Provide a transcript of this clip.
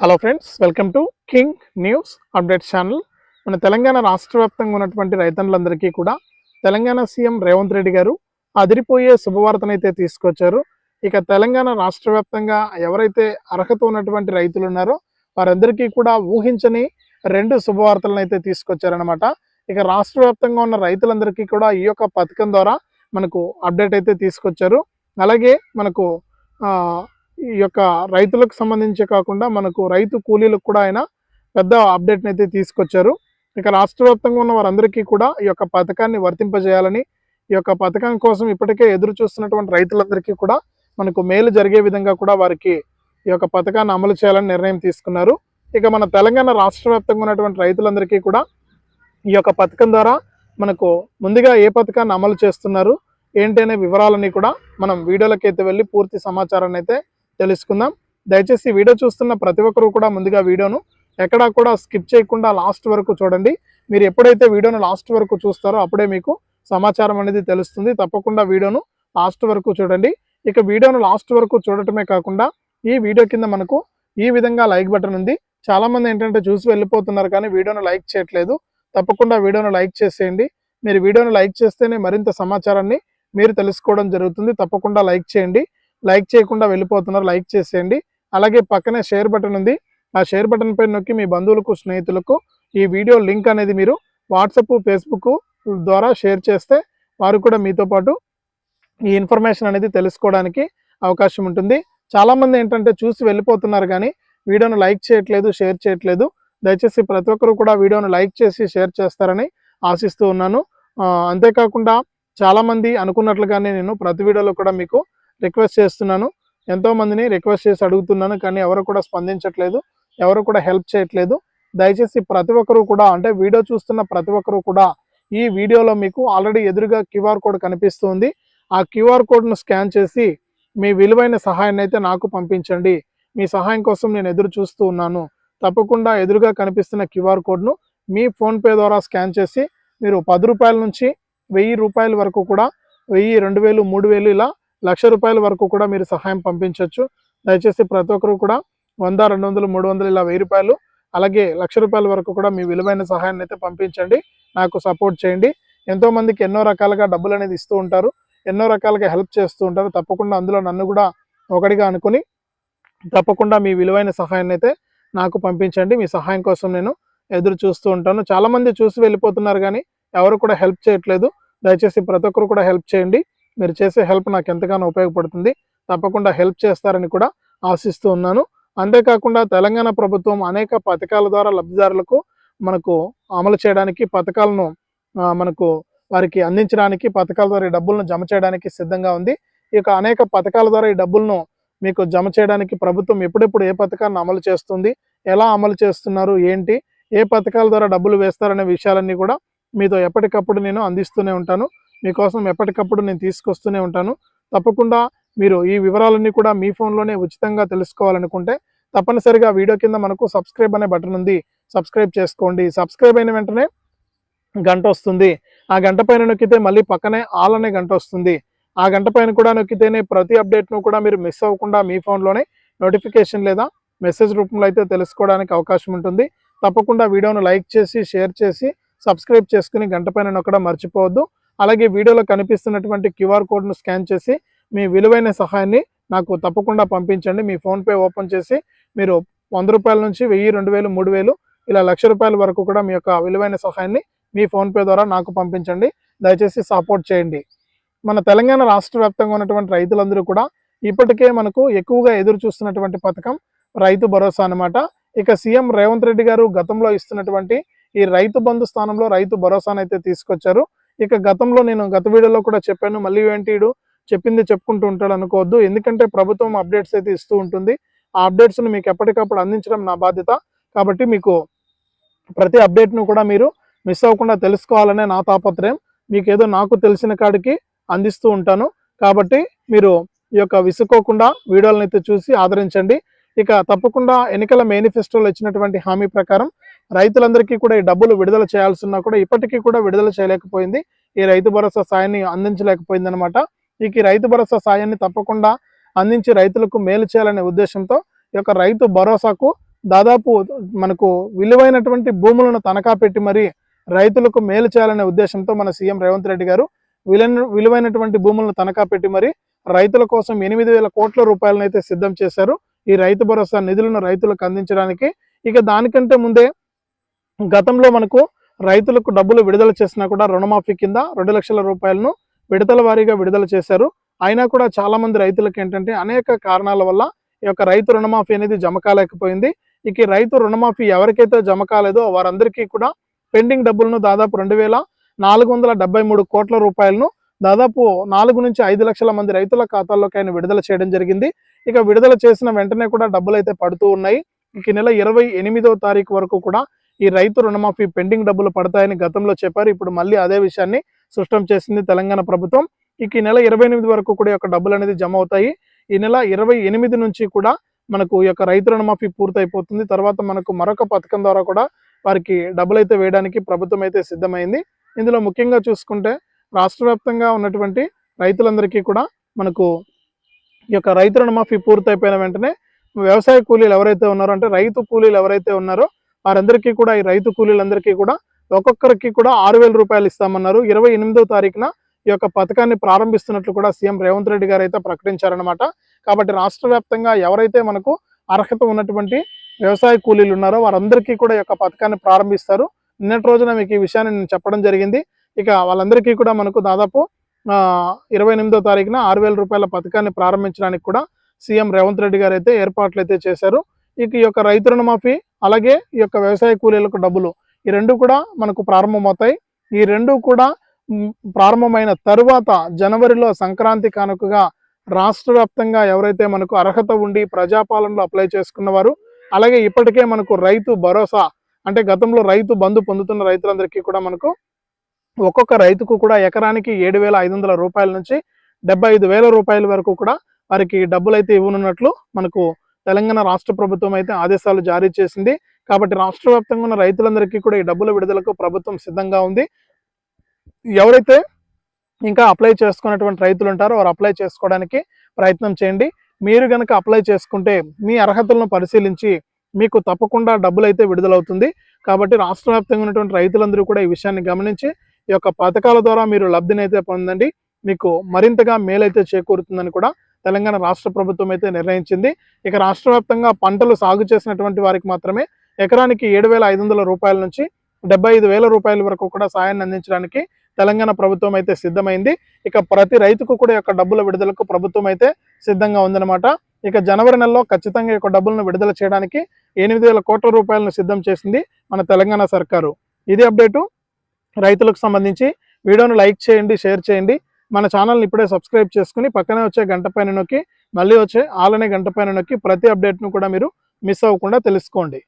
Hello friends welcome to king news update channel. మన తెలంగాణ రాష్ట్ర వ్యాప్తంగా ఉన్నటువంటి రైతన్నులందరికీ కూడా తెలంగాణ సీఎం రేవంత్ రెడ్డి గారు అదిరిపోయే శుభవార్తనైతే తీసుకొచ్చారు. ఇక తెలంగాణ రాష్ట్ర వ్యాప్తంగా ఎవరైతే అర్హత ఉన్నటువంటి రైతులు ఉన్నారో వారందరికీ కూడా ఊహించని రెండు శుభవార్తలను అయితే తీసుకొచ్చారనమాట ఇక రాష్ట్ర వ్యాప్తంగా ఉన్న రైతులందరికీ కూడా ఈ యొక్క పథకం ద్వారా మనకు అప్డేట్ అయితే తీసుకొచ్చారు. అలాగే మనకు ఈ యొక్క రైతులకు సంబంధించి కాకుండా మనకు రైతు కూలీలకు కూడా ఆయన పెద్ద అప్డేట్ని అయితే తీసుకొచ్చారు. ఇక రాష్ట్ర వ్యాప్తంగా ఉన్న వారందరికీ కూడా ఈ యొక్క పథకాన్ని వర్తింపజేయాలని ఈ యొక్క పథకం కోసం ఇప్పటికే ఎదురు చూస్తున్నటువంటి రైతులందరికీ కూడా మనకు మేలు జరిగే విధంగా కూడా వారికి ఈ యొక్క పథకాన్ని అమలు చేయాలని నిర్ణయం తీసుకున్నారు. ఇక మన తెలంగాణ రాష్ట్ర ఉన్నటువంటి రైతులందరికీ కూడా ఈ యొక్క పథకం ద్వారా మనకు ముందుగా ఏ పథకాన్ని అమలు చేస్తున్నారు ఏంటి అనే వివరాలన్నీ కూడా మనం వీడియోలకైతే వెళ్ళి పూర్తి సమాచారాన్ని అయితే తెలుసుకుందాం. దయచేసి వీడియో చూస్తున్న ప్రతి ఒక్కరు కూడా ముందుగా వీడియోను ఎక్కడా కూడా స్కిప్ చేయకుండా లాస్ట్ వరకు చూడండి. మీరు ఎప్పుడైతే వీడియోను లాస్ట్ వరకు చూస్తారో అప్పుడే మీకు సమాచారం అనేది తెలుస్తుంది. తప్పకుండా వీడియోను లాస్ట్ వరకు చూడండి. ఇక వీడియోను లాస్ట్ వరకు చూడటమే కాకుండా ఈ వీడియో కింద మనకు ఈ విధంగా లైక్ బటన్ ఉంది. చాలామంది ఏంటంటే చూసి వెళ్ళిపోతున్నారు కానీ వీడియోను లైక్ చేయట్లేదు. తప్పకుండా వీడియోను లైక్ చేసేయండి. మీరు వీడియోను లైక్ చేస్తేనే మరింత సమాచారాన్ని మీరు తెలుసుకోవడం జరుగుతుంది. తప్పకుండా లైక్ చేయండి. లైక్ చేయకుండా వెళ్ళిపోతున్నారు లైక్ చేసేయండి. అలాగే పక్కనే షేర్ బటన్ ఉంది. ఆ షేర్ బటన్ పైన నొక్కి మీ బంధువులకు స్నేహితులకు ఈ వీడియో లింక్ అనేది మీరు వాట్సప్ ఫేస్బుక్ ద్వారా షేర్ చేస్తే వారు కూడా మీతో పాటు ఈ ఇన్ఫర్మేషన్ అనేది తెలుసుకోవడానికి అవకాశం ఉంటుంది. చాలామంది ఏంటంటే చూసి వెళ్ళిపోతున్నారు కానీ వీడియోను లైక్ చేయట్లేదు షేర్ చేయట్లేదు. దయచేసి ప్రతి ఒక్కరు కూడా వీడియోను లైక్ చేసి షేర్ చేస్తారని ఆశిస్తూ ఉన్నాను. అంతేకాకుండా చాలామంది అనుకున్నట్లుగానే నేను ప్రతి వీడియోలో కూడా మీకు రిక్వెస్ట్ చేస్తున్నాను. ఎంతోమందిని రిక్వెస్ట్ చేసి అడుగుతున్నాను కానీ ఎవరు కూడా స్పందించట్లేదు ఎవరు కూడా హెల్ప్ చేయట్లేదు. దయచేసి ప్రతి ఒక్కరు కూడా అంటే వీడియో చూస్తున్న ప్రతి ఒక్కరు కూడా ఈ వీడియోలో మీకు ఆల్రెడీ ఎదురుగా క్యూఆర్ కోడ్ కనిపిస్తుంది. ఆ క్యూఆర్ కోడ్ను స్కాన్ చేసి మీ విలువైన సహాయాన్ని అయితే నాకు పంపించండి. మీ సహాయం కోసం నేను ఎదురు చూస్తూ ఉన్నాను. తప్పకుండా ఎదురుగా కనిపిస్తున్న క్యూఆర్ కోడ్ను మీ ఫోన్పే ద్వారా స్కాన్ చేసి మీరు పది రూపాయల నుంచి వెయ్యి రూపాయల వరకు కూడా వెయ్యి రెండు వేలు మూడు వేలు ఇలా లక్ష రూపాయల వరకు కూడా మీరు సహాయం పంపించవచ్చు దయచేసి ప్రతి ఒక్కరు కూడా వంద రెండు వందలు మూడు వందలు ఇలా వెయ్యి రూపాయలు అలాగే లక్ష రూపాయల వరకు కూడా మీ విలువైన సహాయాన్ని అయితే పంపించండి. నాకు సపోర్ట్ చేయండి. ఎంతో మందికి ఎన్నో రకాలుగా డబ్బులు అనేది ఇస్తూ ఉంటారు. ఎన్నో రకాలుగా హెల్ప్ చేస్తూ ఉంటారు. తప్పకుండా అందులో నన్ను కూడా ఒకటిగా అనుకుని తప్పకుండా మీ విలువైన సహాయాన్ని అయితే నాకు పంపించండి. మీ సహాయం కోసం నేను ఎదురు చూస్తూ ఉంటాను. చాలామంది చూసి వెళ్ళిపోతున్నారు కానీ ఎవరు కూడా హెల్ప్ చేయట్లేదు. దయచేసి ప్రతి ఒక్కరు కూడా హెల్ప్ చేయండి. మీరు చేసే హెల్ప్ నాకు ఎంతగానో ఉపయోగపడుతుంది. తప్పకుండా హెల్ప్ చేస్తారని కూడా ఆశిస్తూ ఉన్నాను. అంతేకాకుండా తెలంగాణ ప్రభుత్వం అనేక పథకాల ద్వారా లబ్ధిదారులకు మనకు అమలు చేయడానికి పథకాలను మనకు వారికి అందించడానికి పథకాల ద్వారా ఈ డబ్బులను జమ చేయడానికి సిద్ధంగా ఉంది. ఈ యొక్క అనేక పథకాల ద్వారా ఈ డబ్బులను మీకు జమ చేయడానికి ప్రభుత్వం ఎప్పుడెప్పుడు ఏ పథకాన్ని అమలు చేస్తుంది ఎలా అమలు చేస్తున్నారు ఏంటి ఏ పథకాల ద్వారా డబ్బులు వేస్తారనే విషయాలన్నీ కూడా మీతో ఎప్పటికప్పుడు నేను అందిస్తూనే ఉంటాను. మీకోసం ఎప్పటికప్పుడు నేను తీసుకొస్తూనే ఉంటాను. తప్పకుండా మీరు ఈ వివరాలన్నీ కూడా మీ ఫోన్లోనే ఉచితంగా తెలుసుకోవాలనుకుంటే తప్పనిసరిగా వీడియో కింద మనకు సబ్స్క్రైబ్ అనే బటన్ ఉంది. సబ్స్క్రైబ్ చేసుకోండి. సబ్స్క్రైబ్ అయిన వెంటనే గంట వస్తుంది. ఆ గంట పైన నొక్కితే మళ్ళీ పక్కనే ఆల్ అనే గంట వస్తుంది. ఆ గంట పైన కూడా నొక్కితేనే ప్రతి అప్డేట్ను కూడా మీరు మిస్ అవ్వకుండా మీ ఫోన్లోనే నోటిఫికేషన్ లేదా మెసేజ్ రూపంలో అయితే తెలుసుకోవడానికి అవకాశం ఉంటుంది. తప్పకుండా వీడియోను లైక్ చేసి షేర్ చేసి సబ్స్క్రైబ్ చేసుకుని గంట పైన నొక్కడం మర్చిపోవద్దు. అలాగే వీడియోలో కనిపిస్తున్నటువంటి క్యూఆర్ కోడ్ను స్కాన్ చేసి మీ విలువైన సహాయాన్ని నాకు తప్పకుండా పంపించండి. మీ ఫోన్పే ఓపెన్ చేసి మీరు వంద రూపాయల నుంచి వెయ్యి రెండు వేలు మూడు వేలు ఇలా లక్ష రూపాయల వరకు కూడా మీ యొక్క విలువైన సహాయాన్ని మీ ఫోన్పే ద్వారా నాకు పంపించండి. దయచేసి సపోర్ట్ చేయండి. మన తెలంగాణ రాష్ట్ర వ్యాప్తంగా ఉన్నటువంటి రైతులందరూ కూడా ఇప్పటికే మనకు ఎక్కువగా ఎదురు చూస్తున్నటువంటి పథకం రైతు భరోసా అన్నమాట. ఇక సీఎం రేవంత్ రెడ్డి గారు గతంలో ఇస్తున్నటువంటి ఈ రైతు బంధు స్థానంలో రైతు భరోసాను అయితే తీసుకొచ్చారు. ఇక గతంలో నేను గత వీడియోలో కూడా చెప్పాను మళ్ళీ ఏంటి చెప్పింది చెప్పుకుంటూ ఉంటాడు అనుకోవద్దు. ఎందుకంటే ప్రభుత్వం అప్డేట్స్ అయితే ఇస్తూ ఉంటుంది. ఆ అప్డేట్స్ను మీకు ఎప్పటికప్పుడు అందించడం నా బాధ్యత. కాబట్టి మీకు ప్రతి అప్డేట్ను కూడా మీరు మిస్ అవ్వకుండా తెలుసుకోవాలనే నా తాపత్రయం. మీకు ఏదో నాకు తెలిసిన కాడికి అందిస్తూ ఉంటాను. కాబట్టి మీరు ఈ యొక్క విసుకోకుండా వీడియోలను అయితే చూసి ఆదరించండి. ఇక తప్పకుండా ఎన్నికల మేనిఫెస్టోలో ఇచ్చినటువంటి హామీ ప్రకారం రైతులందరికీ కూడా ఈ డబ్బులు విడుదల చేయాల్సిన కూడా ఇప్పటికీ కూడా విడుదల చేయలేకపోయింది. ఈ రైతు భరోసా సాయాన్ని అందించలేకపోయింది అనమాట ఇక ఈ రైతు భరోసా సాయాన్ని తప్పకుండా అందించి రైతులకు మేలు చేయాలనే ఉద్దేశంతో ఈ యొక్క రైతు భరోసాకు దాదాపు మనకు విలువైనటువంటి భూములను తనఖా పెట్టి మరి రైతులకు మేలు చేయాలనే ఉద్దేశంతో మన సీఎం రేవంత్ రెడ్డి గారు విలువైనటువంటి భూములను తనఖా పెట్టి మరి రైతుల కోసం ఎనిమిది వేల కోట్ల రూపాయలను అయితే సిద్ధం చేశారు. ఈ రైతు భరోసా నిధులను రైతులకు అందించడానికి ఇక దానికంటే ముందే గతంలో మనకు రైతులకు డబ్బులు విడుదల చేసినా కూడా రుణమాఫీ కింద రెండు లక్షల రూపాయలను విడతల వారీగా విడుదల చేశారు. అయినా కూడా చాలా మంది రైతులకు ఏంటంటే అనేక కారణాల వల్ల ఈ యొక్క రైతు రుణమాఫీ అనేది జమ కాలేకపోయింది. ఇక రైతు రుణమాఫీ ఎవరికైతే జమ కాలేదో వారందరికీ కూడా పెండింగ్ డబ్బులను దాదాపు రెండు వేల నాలుగు వందల డెబ్బై మూడు కోట్ల రూపాయలను దాదాపు నాలుగు నుంచి ఐదు లక్షల మంది రైతుల ఖాతాల్లోకి ఆయన విడుదల చేయడం జరిగింది. ఇక విడుదల చేసిన వెంటనే కూడా డబ్బులు అయితే పడుతూ ఉన్నాయి. ఇక ఈ నెల ఇరవై ఎనిమిదవ తారీఖు వరకు కూడా ఈ రైతు రుణమాఫీ పెండింగ్ డబ్బులు పడతాయని గతంలో చెప్పారు. ఇప్పుడు మళ్ళీ అదే విషయాన్ని స్పష్టం చేసింది తెలంగాణ ప్రభుత్వం. ఇక ఈ నెల ఇరవై ఎనిమిది వరకు కూడా యొక్క డబ్బులు అనేది జమ అవుతాయి. ఈ నెల ఇరవై ఎనిమిది నుంచి కూడా మనకు ఈ యొక్క రైతు రుణమాఫీ పూర్తయిపోతుంది. తర్వాత మనకు మరొక పథకం ద్వారా కూడా వారికి డబ్బులు అయితే వేయడానికి ప్రభుత్వం అయితే సిద్ధమైంది. ఇందులో ముఖ్యంగా చూసుకుంటే రాష్ట్ర వ్యాప్తంగా ఉన్నటువంటి రైతులందరికీ కూడా మనకు ఈ యొక్క రైతు రుణమాఫీ పూర్తయిపోయిన వెంటనే వ్యవసాయ కూలీలు ఎవరైతే ఉన్నారో అంటే రైతు కూలీలు ఎవరైతే ఉన్నారో వారందరికీ కూడా ఈ రైతు కూలీలందరికీ కూడా ఒక్కొక్కరికి కూడా ఆరు వేల రూపాయలు ఇస్తామన్నారు. ఇరవై ఎనిమిదో తారీఖున ఈ యొక్క పథకాన్ని ప్రారంభిస్తున్నట్లు కూడా సీఎం రేవంత్ రెడ్డి గారు అయితే ప్రకటించారనమాట కాబట్టి రాష్ట్ర వ్యాప్తంగా ఎవరైతే మనకు అర్హత ఉన్నటువంటి వ్యవసాయ కూలీలు ఉన్నారో వారందరికీ కూడా ఈ యొక్క పథకాన్ని ప్రారంభిస్తారు. నిన్నటి రోజున మీకు ఈ విషయాన్ని నేను చెప్పడం జరిగింది. ఇక వాళ్ళందరికీ కూడా మనకు దాదాపు ఇరవై ఎనిమిదో తారీఖున ఆరు వేల రూపాయల పథకాన్ని ప్రారంభించడానికి కూడా సీఎం రేవంత్ రెడ్డి గారు అయితే ఏర్పాట్లు అయితే చేశారు. ఇక ఈ యొక్క రైతు రుణమాఫీ అలాగే ఈ యొక్క వ్యవసాయ కూలీలకు డబ్బులు. ఈ రెండు కూడా మనకు ప్రారంభమవుతాయి. ఈ రెండు కూడా ప్రారంభమైన తరువాత జనవరిలో సంక్రాంతి కానుకగా రాష్ట్ర వ్యాప్తంగా ఎవరైతే మనకు అర్హత ఉండి ప్రజాపాలనలో అప్లై చేసుకున్నవారు అలాగే ఇప్పటికే మనకు రైతు భరోసా అంటే గతంలో రైతు బంధు పొందుతున్న రైతులందరికీ కూడా మనకు ఒక్కొక్క రైతుకు కూడా ఎకరానికి ఏడు వేల ఐదు వందల రూపాయల నుంచి డెబ్బై ఐదు వేల రూపాయల వరకు కూడా వారికి డబ్బులు అయితే ఇవ్వనున్నట్లు మనకు తెలంగాణ రాష్ట్ర ప్రభుత్వం అయితే ఆదేశాలు జారీ చేసింది. కాబట్టి రాష్ట్ర వ్యాప్తంగా ఉన్న రైతులందరికీ కూడా ఈ డబ్బుల విడుదలకు ప్రభుత్వం సిద్ధంగా ఉంది. ఎవరైతే ఇంకా అప్లై చేసుకున్నటువంటి రైతులు ఉంటారో వారు అప్లై చేసుకోవడానికి ప్రయత్నం చేయండి. మీరు కనుక అప్లై చేసుకుంటే మీ అర్హతలను పరిశీలించి మీకు తప్పకుండా డబ్బులు అయితే విడుదలవుతుంది. కాబట్టి రాష్ట్ర వ్యాప్తంగా ఉన్నటువంటి రైతులందరూ కూడా ఈ విషయాన్ని గమనించి ఈ యొక్క పథకాల ద్వారా మీరు లబ్ధిని అయితే పొందండి. మీకు మరింతగా మేలైతే చేకూరుతుందని కూడా తెలంగాణ రాష్ట్ర ప్రభుత్వం అయితే నిర్ణయించింది. ఇక రాష్ట్ర వ్యాప్తంగా పంటలు సాగు చేసినటువంటి వారికి మాత్రమే ఎకరానికి ఏడు వేల ఐదు వందల రూపాయల నుంచి డెబ్బై ఐదు వేల రూపాయల వరకు కూడా సాయాన్ని అందించడానికి తెలంగాణ ప్రభుత్వం అయితే సిద్ధమైంది. ఇక ప్రతి రైతుకు కూడా యొక్క డబ్బుల విడుదలకు ప్రభుత్వం అయితే సిద్ధంగా ఉందన్నమాట. ఇక జనవరి నెలలో ఖచ్చితంగా యొక్క డబ్బులను విడుదల చేయడానికి ఎనిమిది వేల కోట్ల రూపాయలను సిద్ధం చేసింది మన తెలంగాణ సర్కారు. ఇది అప్డేటు. రైతులకు సంబంధించి వీడియోను లైక్ చేయండి షేర్ చేయండి. మన ఛానల్ని ఇప్పుడే సబ్స్క్రైబ్ చేసుకుని పక్కనే వచ్చే గంట పైన నొక్కి మళ్ళీ వచ్చే ఆలనే గంట పైన నొక్కి ప్రతి అప్డేట్ను కూడా మీరు మిస్ అవ్వకుండా తెలుసుకోండి.